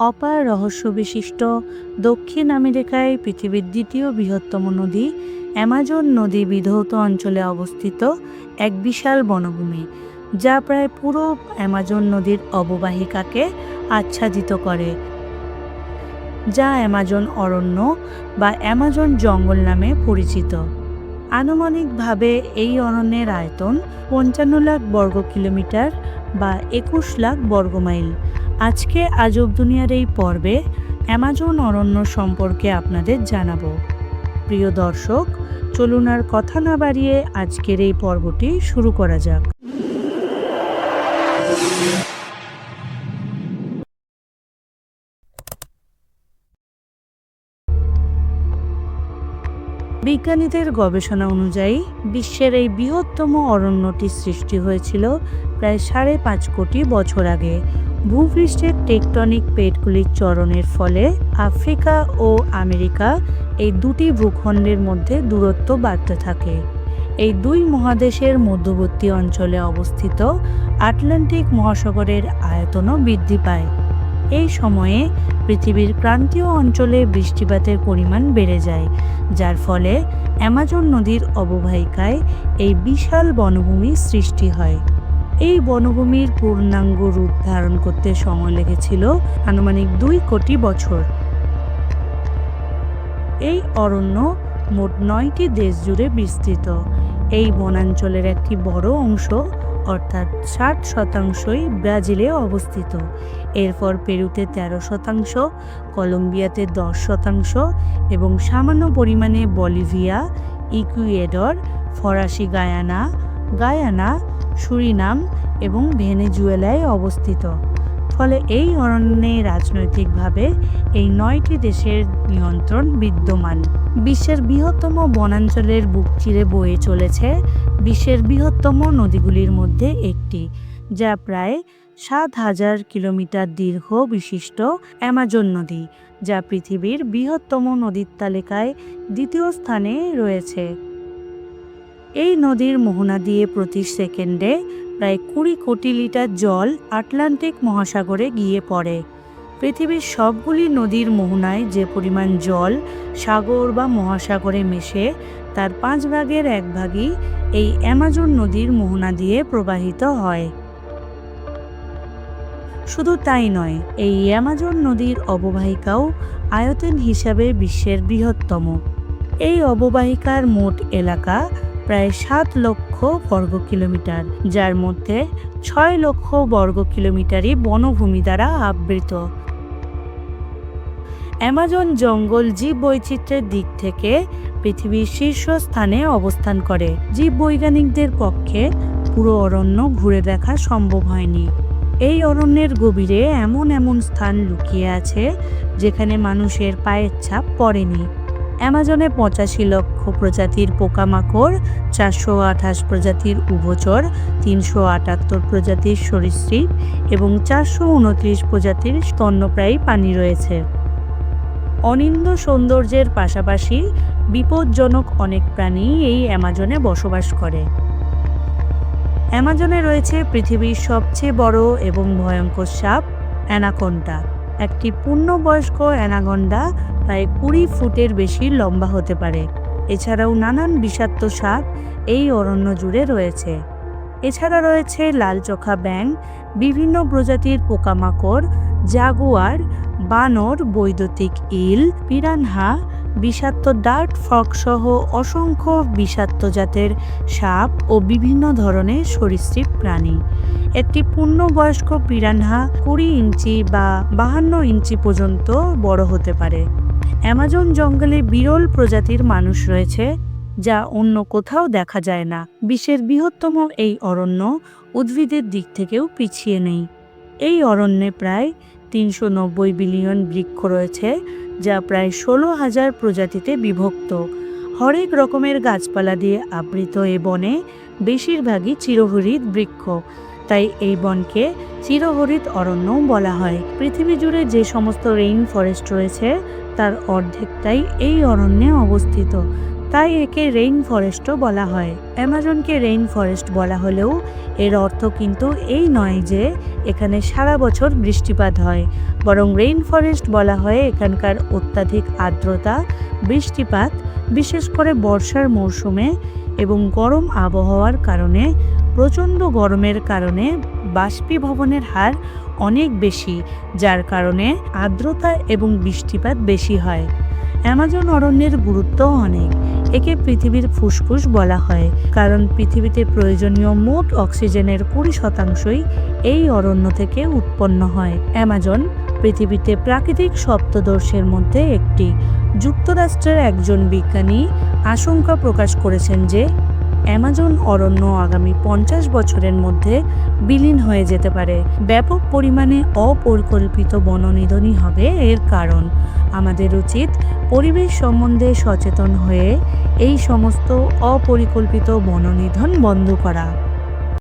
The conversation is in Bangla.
অপার রহস্য বিশিষ্ট দক্ষিণ আমেরিকায় পৃথিবীর দ্বিতীয় বৃহত্তম নদী অ্যামাজন নদী বিধৌত অঞ্চলে অবস্থিত এক বিশাল বনভূমি, যা প্রায় পুরো অ্যামাজন নদীর অববাহিকাকে আচ্ছাদিত করে। যা অ্যামাজন অরণ্য বা অ্যামাজন জঙ্গল নামে পরিচিত। আনুমানিকভাবে এই অরণ্যের আয়তন পঞ্চান্ন লাখ বর্গ কিলোমিটার বা একুশ লাখ বর্গমাইল। আজকে আজব দুনিয়ার এই পর্বে অ্যামাজন অরণ্য সম্পর্কে আপনাদের জানাব। প্রিয় দর্শক, চলুন আর কথা না বাড়িয়ে আজকের এই পর্বটি শুরু করা যাক। বিজ্ঞানীদের গবেষণা অনুযায়ী, বিশ্বের এই বৃহত্তম অরণ্যটির সৃষ্টি হয়েছিল প্রায় সাড়ে পাঁচ কোটি বছর আগে। ভূপৃষ্ঠের টেকটনিক প্লেটগুলির চরণের ফলে আফ্রিকা ও আমেরিকা এই দুটি ভূখণ্ডের মধ্যে দূরত্ব বাড়তে থাকে। এই দুই মহাদেশের মধ্যবর্তী অঞ্চলে অবস্থিত আটলান্টিক মহাসাগরের আয়তনও বৃদ্ধি পায়। এই সময়ে পৃথিবীর ক্রান্তীয় অঞ্চলে বৃষ্টিপাতের পরিমাণ বেড়ে যায়, যার ফলে অ্যামাজন নদীর অববাহিকায় এই বিশাল বনভূমি সৃষ্টি হয়। এই বনভূমির পূর্ণাঙ্গ রূপ ধারণ করতে সময় লেগেছিল আনুমানিক দুই কোটি বছর। এই অরণ্য মোট নয়টি দেশ জুড়ে বিস্তৃত। এই বনাঞ্চলের একটি বড় অংশ, অর্থাৎ ষাট শতাংশই ব্রাজিলে অবস্থিত। এরপর পেরুতে তেরো শতাংশ, কলম্বিয়াতে দশ শতাংশ এবং সামান্য পরিমাণে বলিভিয়া, ইকুয়েডর, ফরাসি গায়ানা গায়ানা সুরিনাম এবং ভেনেজুয়েলায় অবস্থিত। ফলে এই অরণ্যে রাজনৈতিকভাবে এই নয়টি দেশের নিয়ন্ত্রণ বিদ্যমান। বিশ্বের বৃহত্তম বনাঞ্চলের বুক চিরে বয়ে চলেছে বিশ্বের বৃহত্তম নদীগুলির মধ্যে একটি, যা প্রায় সাত হাজার কিলোমিটার দীর্ঘ বিশিষ্ট অ্যামাজন নদী, যা পৃথিবীর বৃহত্তম নদীর তালিকায় দ্বিতীয় স্থানে রয়েছে। এই নদীর মোহনা দিয়ে প্রতি সেকেন্ডে প্রায় কুড়ি কোটি লিটার জল আটলান্টিক মহাসাগরে গিয়ে পড়ে। পৃথিবীর সবগুলি নদীর মোহনায় যে পরিমাণ জল সাগর বা মহাসাগরে মেশে, তার পাঁচ ভাগের এক ভাগই এই অ্যামাজন নদীর মোহনা দিয়ে প্রবাহিত হয়। শুধু তাই নয়, এই অ্যামাজন নদীর অববাহিকাও আয়তন হিসাবে বিশ্বের বৃহত্তম। এই অববাহিকার মোট এলাকা প্রায় সাত লক্ষ বর্গ কিলোমিটার, যার মধ্যে ছয় লক্ষ বর্গ কিলোমিটারই বনভূমি দ্বারা আবৃত। অ্যামাজন জঙ্গল জীব বৈচিত্র্যের দিক থেকে পৃথিবীর শীর্ষস্থানে অবস্থান করে। জীব বৈজ্ঞানিকদের পক্ষে পুরো অরণ্য ঘুরে দেখা সম্ভব হয়নি। এই অরণ্যের গভীরে এমন এমন স্থান লুকিয়ে আছে, যেখানে মানুষের পায়ের ছাপ পড়েনি। অ্যামাজনে পঁচাশি লক্ষ প্রজাতির পোকামাকড়, চারশো আঠাশ প্রজাতির উভচর, তিনশো আটাত্তর প্রজাতির সরীসৃপ এবং চারশো উনত্রিশ প্রজাতির স্তন্যপ্রায়ী প্রাণী রয়েছে। অনিন্দ সৌন্দর্যের পাশাপাশি বিপজ্জনক অনেক প্রাণী এই অ্যামাজনে বসবাস করে। অ্যামাজনে রয়েছে পৃথিবীর সবচেয়ে বড় এবং ভয়ঙ্কর সাপ অ্যানাকোন্ডা একটি পূর্ণবয়স্ক অ্যানাগন্ডা প্রায় কুড়ি ফুটের বেশি লম্বা হতে পারে। এছাড়াও নানান বিষাক্ত সাপ এই অরণ্য জুড়ে রয়েছে। এছাড়া রয়েছে লাল চোখা ব্যাং বিভিন্ন প্রজাতির পোকামাকড়, জাগুয়ার, বানর, বৈদ্যুতিক ইল, পিরানহা বিষাক্ত ডার্ট ফক সহ অসংখ্য বিষাক্ত জাতের সাপ ও বিভিন্ন ধরনের সরীসৃপ প্রাণী। একটি পূর্ণবয়স্ক পিরানহা কুড়ি ইঞ্চি বা বাহান্ন ইঞ্চি পর্যন্ত বড় হতে পারে। অ্যামাজন জঙ্গলে বিরল প্রজাতির মানুষ রয়েছে, যা অন্য কোথাও দেখা যায় না। বিশ্বের বৃহত্তম এই অরণ্য উদ্ভিদের দিক থেকেও পিছিয়ে নেই। এই অরণ্যে প্রায় তিনশো নব্বই বিলিয়ন বৃক্ষ রয়েছে যা প্রায় ষোলো হাজার প্রজাতিতে বিভক্ত। হরেক রকমের গাছপালা দিয়ে আবৃত এ বনে বেশিরভাগই চিরহরিত বৃক্ষ। তাই এই বনকে চিরহরিত অরণ্যও বলা হয়। পৃথিবী জুড়ে যে সমস্ত রেইন ফরেস্ট রয়েছে, তার অর্ধেকটাই এই অরণ্যে অবস্থিত। তাই একে রেইন ফরেস্টও বলা হয়। অ্যামাজনকে রেইন ফরেস্ট বলা হলেও এর অর্থ কিন্তু এই নয় যে এখানে সারা বছর বৃষ্টিপাত হয়। বরং রেইন ফরেস্ট বলা হয় এখানকার অত্যাধিক আর্দ্রতা, বৃষ্টিপাত, বিশেষ করে বর্ষার মৌসুমে এবং গরম আবহাওয়ার কারণে, প্রচণ্ড গরমের কারণে বাষ্পীভবনের হার অনেক বেশি, যার কারণে আর্দ্রতা এবং বৃষ্টিপাত বেশি হয়। অ্যামাজন অরণ্যের গুরুত্ব অনেক। একে পৃথিবীর ফুসফুস বলা হয়। কারণ পৃথিবীতে প্রয়োজনীয় মোট অক্সিজেনের কুড়ি শতাংশই এই অরণ্য থেকে উৎপন্ন হয়। অ্যামাজন পৃথিবীতে প্রাকৃতিক সপ্তদর্শের মধ্যে একটি। যুক্তরাষ্ট্রের একজন বিজ্ঞানী আশঙ্কা প্রকাশ করেছেন যে অ্যামাজন অরণ্য আগামী পঞ্চাশ বছরের মধ্যে বিলীন হয়ে যেতে পারে। ব্যাপক পরিমাণে অপরিকল্পিত বননিধনই হবে এর কারণ। আমাদের উচিত পরিবেশ সম্বন্ধে সচেতন হয়ে এই সমস্ত অপরিকল্পিত বননিধন বন্ধ করা।